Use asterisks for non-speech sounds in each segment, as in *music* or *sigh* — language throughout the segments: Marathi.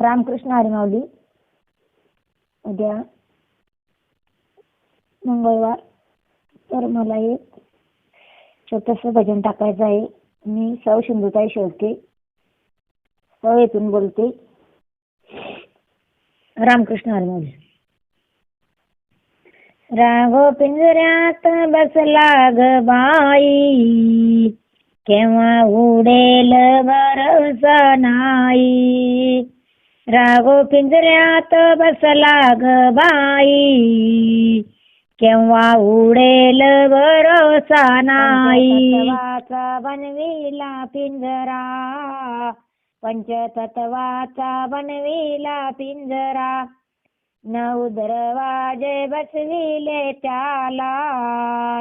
रामकृष्ण हरिमावली उद्या मंगळवार. तर मला एक छोटस भजन टाकायचं आहे. मी सौ सिंधुताई शेळके सौ येथून बोलते. रामकृष्ण हरिमावली राघव पिंजऱ्यात बसला ग बाई. केव्हा उडेल भरवसा नाही. राघो पिंजऱ्यात बसला ग बाई. केव्हा उडेल भरोसा नाही. पंचतत्वाचा बनविला पिंजरा. पंचतत्वाचा बनविला पिंजरा. नऊ दरवाजे बसविले त्याला.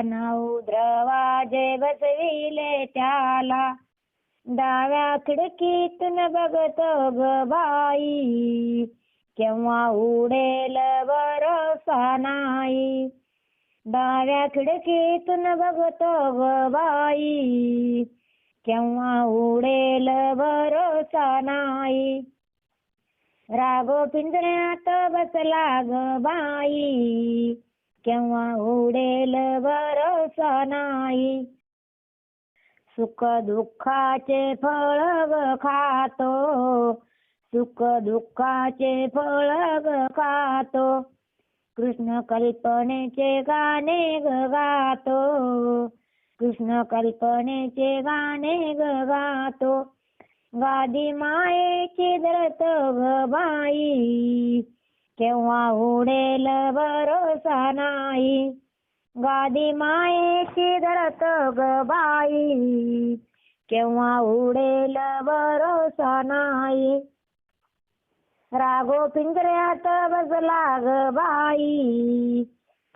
नऊ दरवाजे बसविले त्याला. डाव्या खिडकीतून बघतो ग बाई. केव्हा उडेल भरोसा नाही. डाव्या खिडकीतून बघतो ग बाई. केव्हा उडेल भरोसा नाही. रागो पिंजऱ्यात बसला ग बाई. केव्हा उडेल भरोसा नाही. सुख दुःखाचे फळ ग खातो. सुख दुःखाचे फळ ग खातो. कृष्ण कल्पनेचे गाणे ग गातो. कृष्ण कल्पनेचे गाणे ग गातो. गादी मायेची धरत ग बाई. केव्हा उडेल भरोसा नाही. गादी मायेची धरत ग बाई. केव्हा उडेल भरोसा नाही. रागो पिंजऱ्यात बसला ग बाई.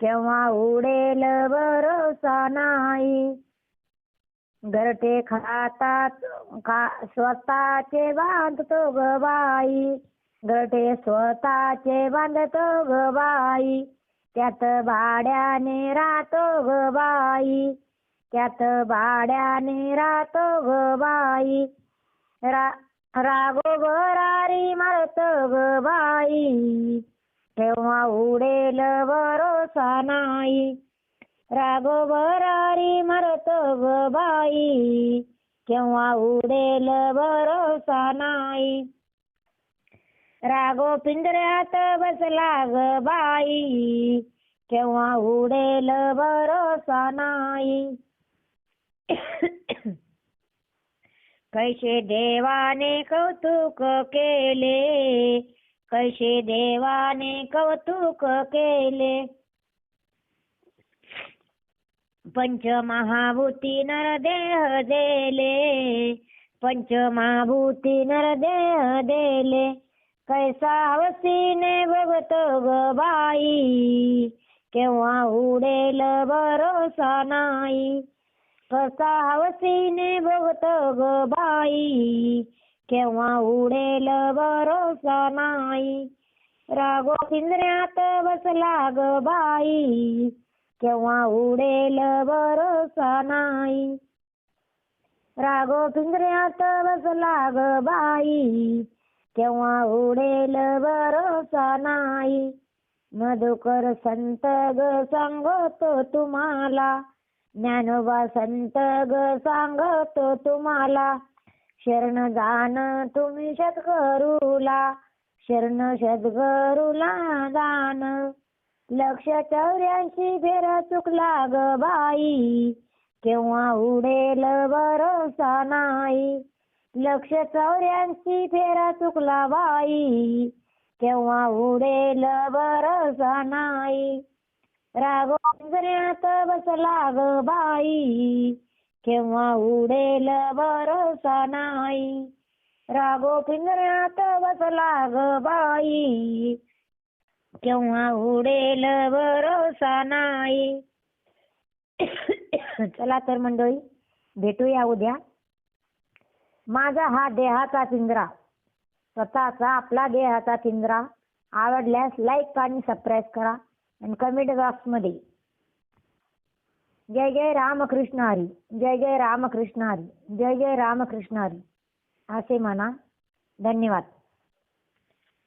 केव्हा उडेल भरोसा नाही. घरटे खातात खा स्वतःचे बांधतो ग बाई. घरटे स्वतःचे बांधतो ग बाई. त्यात भाड्याने राहतो ग बाई. त्यात भाड्याने राहतो ग बाई. रा रागो भरारी मारतो ग बाई. तेव्हा उडेल भरोसा नाही. रागो भरारी मारतो ग बाई. केव्हा उडेल भरोसा नाही. रागो पिंजऱ्यात बसला ग बाई. केव्हा उडेल भरोसा नाही. कैसे देवाने कौतुक केले. कैसे देवाने कौतुक केले. पंचमहाभूती नरदेह देले. पंचमहाभूती नरदेह देले. कैसा हवसीने बघतो ग बाई? केव्हा उडेल भरोसा नाही? कसा हवसीने बघतो ग बाई? केव्हा उडेल भरोसा नाही? रागो पिंजऱ्यात बसला ग बाई. केव्हा उडेल भरोसा नाही? रागो पिंजऱ्यात बसला ग बाई. केव्हा उडेल भरोसा नाही. मधुकर संत ग सांगतो तुम्हाला. ज्ञानोबा संत ग सांगतो तुम्हाला. शरण जाण तुम्ही सद्गुरूला. शरण सद्गुरूला जाण लक्ष चौऱ्याऐंशी फेरा चुकला ग बाई. केव्हा उडेल भरोसा नाही. लक्ष चौऱ्याऐंशी फेरा चुकला बाई. केव्हा उडेल भरोसा नाही रागो बसला ग बाई. केव्हा उडेल भरोसा नाही रागो पिंजऱ्यात बसला ग बाई. केव्हा उडेल बरोसा नाही *coughs* चला तर मंडळी भेटूया उद्या. माझा हा देहाचा पिंजरा. स्वतःचा आपला देहाचा पिंजरा. आवडल्यास लाईक आणि सबस्क्राईब करा आणि कमेंट बॉक्समध्ये जय जय रामकृष्ण हरी. जय जय रामकृष्ण हरी. जय जय रामकृष्ण हरी. असे म्हणा. धन्यवाद.